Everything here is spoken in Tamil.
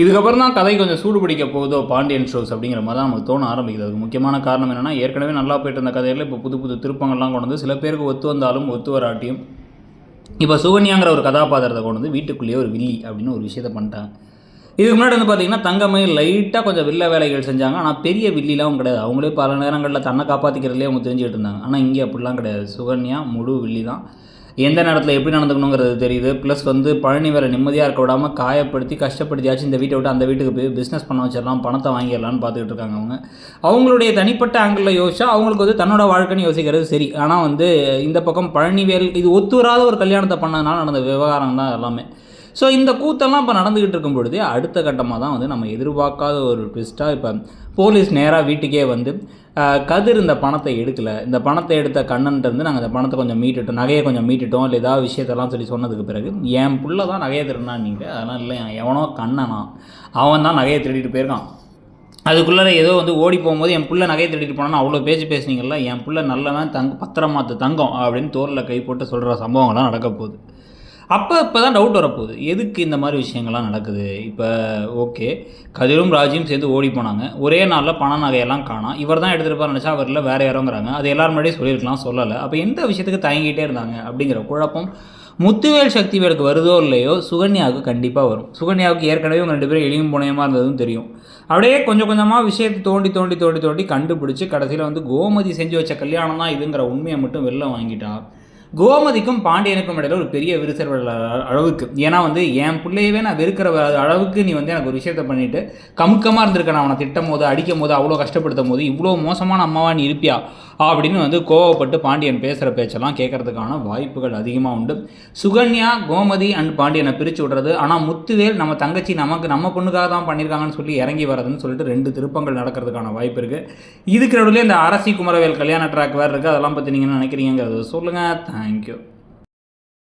இதுக்கப்புறம் தான் கதை கொஞ்சம் சூடு பிடிக்க போகுதோ பாண்டியன் ஷோஸ் அப்படிங்கிற மாதிரி தான் நமக்கு தோண ஆரம்பிக்குது. அதுக்கு முக்கியமான காரணம் என்னென்னா ஏற்கனவே நல்லா போயிட்டு இருந்த கதையில் இப்போ புது புது திருப்பங்கள்லாம் கொண்டு வந்து சில பேருக்கு ஒத்து வந்தாலும் ஒத்து வராட்டியும் இப்போ சுகன்யாங்கிற ஒரு கதாபாத்திரத்தை கொண்டு வந்து வீட்டுக்குள்ளேயே ஒரு வில்லி அப்படின்னு ஒரு விஷயத்தை பண்ணிட்டாங்க. இதுக்கு முன்னாடி வந்து பார்த்தீங்கன்னா தங்கமை லைட்டாக கொஞ்சம் வில்ல வேலைகள் செஞ்சாங்க. ஆனால் பெரிய வில்லிலாம் கிடையாது. அவங்களே பல நேரங்களில் தன்னை காப்பாற்றிக்கிறதுலேயே அவங்க தெரிஞ்சுக்கிட்டு இருந்தாங்க. ஆனால் இங்கே அப்படிலாம் கிடையாது. சுகன்யா முழு வில்லி தான் எந்த நேரத்தில் எப்படி நடந்துக்கணுங்கிறது தெரியுது. ப்ளஸ் வந்து பழனி வேலை நிம்மதியாக இருக்க விடாமல் காயப்படுத்தி கஷ்டப்படுத்தியாச்சும் இந்த வீட்டை விட்டு அந்த வீட்டுக்கு போய் பிஸ்னஸ் பண்ண வச்சிடலாம் பணத்தை வாங்கிடலாம்னு பார்த்துக்கிட்டு இருக்காங்க அவங்க. அவங்களுடைய தனிப்பட்ட ஆங்கிளில் யோசிச்சா அவங்களுக்கு வந்து தன்னோட வாழ்க்கைன்னு யோசிக்கிறது சரி. ஆனால் வந்து இந்த பக்கம் பழனிவேல் இது ஒத்து வராத ஒரு கல்யாணத்தை பண்ணதுனால நடந்த விவகாரம் தான் எல்லாமே. ஸோ இந்த கூத்தெல்லாம் இப்போ நடந்துக்கிட்டு இருக்கும் பொழுதே அடுத்த கட்டமாக தான் வந்து நம்ம எதிர்பார்க்காத ஒரு ட்விஸ்ட்டாக இப்போ போலீஸ் நேராக வீட்டுக்கே வந்து கதிர் இந்த பணத்தை எடுக்கலை. இந்த பணத்தை எடுத்த கண்ணன்ட்டு நாங்கள் இந்த பணத்தை கொஞ்சம் மீட்டுட்டோம் நகையை கொஞ்சம் மீட்டுட்டோம் இல்லை ஏதாவது விஷயத்தெல்லாம் சொல்லி சொன்னதுக்கு பிறகு என் புள்ள தான் நகையை திருடினா நீங்கள் அதெல்லாம் இல்லை எவனோ கண்ணனா. அவன் தான் நகையை திருடிட்டு போயிருக்கான். அதுக்குள்ளே ஏதோ வந்து ஓடி போகும்போது என் புள்ள நகையை திருடிட்டு போனான்னு அவ்வளோ பேச்சு பேசுனீங்கல்ல என் புள்ள நல்லவன் தங்க பத்திரமாத்து தங்கம் அப்படின்னு தோரில் கை போட்டு சொல்கிற சம்பவங்கள்லாம் நடக்க போகுது. அப்போ இப்போ தான் டவுட் வரப்போகுது. எதுக்கு இந்த மாதிரி விஷயங்கள்லாம் நடக்குது? இப்போ ஓகே கதிரும் ராஜியும் சேர்ந்து ஓடி போனாங்க. ஒரே நாளில் பண நகையெல்லாம் காணோம் இவர் தான் எடுத்துகிட்டு நினச்சா அவர் இல்லை வேறு யாரோங்கிறாங்க. அது எல்லாரும் முன்னாடியே சொல்லியிருக்கலாம் சொல்லலை. அப்போ எந்த விஷயத்துக்கு தயங்கிட்டே இருந்தாங்க அப்படிங்கிற குழப்பம் முத்துவேல் சக்திவேலுக்கு வருதோ இல்லையோ சுகன்யாவுக்கு கண்டிப்பாக வரும். சுகன்யாவுக்கு ஏற்கனவே இவங்க ரெண்டு பேரும் எளியும் புனையமாக இருந்ததும் தெரியும். அப்படியே கொஞ்சம் கொஞ்சமாக விஷயத்தை தோண்டி தோண்டி தோண்டி தோண்டி கண்டுபிடிச்சி கடைசியில் வந்து கோமதி செஞ்சு வச்ச கல்யாணம் தான் இதுங்கிற உண்மையை மட்டும் வெளில வாங்கிட்டா. கோமதிக்கும் பாண்டியனுக்கும் இடையில ஒரு பெரிய விரிசல் அளவுக்கு. ஏன்னா வந்து என் பிள்ளையவே நான் வெறுக்கிற அளவுக்கு நீ வந்து எனக்கு ஒரு விஷயத்த பண்ணிட்டு கமுக்கமாக இருந்திருக்க நான் அவனை திட்டம் போது அடிக்கும் போது அவ்வளோ கஷ்டப்படுத்தும் போது இவ்வளோ மோசமான அம்மாவா நீ இருப்பியா? அப்படின்னு வந்து கோவப்பட்டு பாண்டியன் பேசுகிற பேச்செல்லாம் கேட்கறதுக்கான வாய்ப்புகள் அதிகமாக உண்டு. சுகன்யா கோமதி அண்ட் பாண்டியனை பிரித்து விடுறது. ஆனால் முத்துவேல் நம்ம தங்கச்சி நமக்கு நம்ம பொண்ணுக்காக தான் பண்ணியிருக்காங்கன்னு சொல்லி இறங்கி வரதுன்னு சொல்லிட்டு ரெண்டு திருப்பங்கள் நடக்கிறதுக்கான வாய்ப்பு இருக்குது இதுக்கு நடுவில் இந்த அரசி குமரவேல் கல்யாண ட்ராக் வேறு இருக்குது அதெல்லாம் பற்றி நீங்கள் என்ன நினைக்கிறீங்கிறது சொல்லுங்கள் தேங்க்யூ